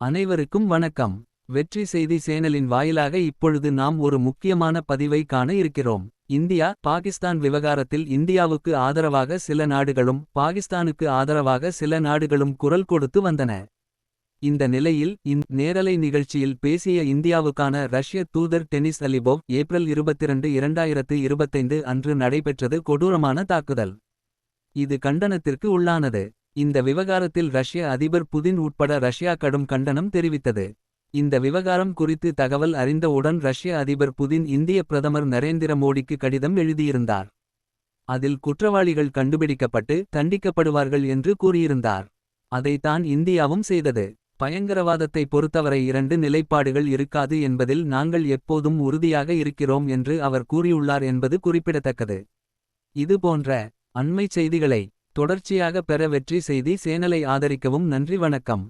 அனைவருக்கும் வணக்கம். வெற்றி செய்தி சேனலின் வாயிலாக இப்பொழுது நாம் ஒரு முக்கியமான பதிவை காண இருக்கிறோம். இந்தியா பாகிஸ்தான் விவகாரத்தில் இந்தியாவுக்கு ஆதரவாக சில நாடுகளும் பாகிஸ்தானுக்கு ஆதரவாக சில நாடுகளும் குரல் கொடுத்து வந்தன. இந்த நிலையில் இந் நேரலை நிகழ்ச்சியில் பேசிய இந்தியாவுக்கான ரஷ்ய தூதர் டெனிஸ் அலிபோவ் ஏப்ரல் 22 இரண்டாயிரத்து இருபத்தைந்து அன்று நடைபெற்றது கொடூரமான தாக்குதல். இது கண்டனத்திற்கு உள்ளானது. இந்த விவகாரத்தில் ரஷ்ய அதிபர் புதின் உட்பட ரஷ்யா கடும் கண்டனம் தெரிவித்தது. இந்த விவகாரம் குறித்து தகவல் அறிந்தவுடன் ரஷ்ய அதிபர் புதின் இந்திய பிரதமர் நரேந்திர மோடிக்கு கடிதம் எழுதியிருந்தார். அதில் குற்றவாளிகள் கண்டுபிடிக்கப்பட்டு தண்டிக்கப்படுவார்கள் என்று கூறியிருந்தார். அதைத்தான் இந்தியாவும் செய்தது. பயங்கரவாதத்தை பொறுத்தவரை இரண்டு நிலைப்பாடுகள் இருக்காது என்பதில் நாங்கள் எப்போதும் உறுதியாக இருக்கிறோம் என்று அவர் கூறியுள்ளார் என்பது குறிப்பிடத்தக்கது. இது போன்ற அண்மைச் செய்திகளை தொடர்ச்சியாக பெற வெற்றி செய்தி சேனலை ஆதரிக்கவும் நன்றி வணக்கம்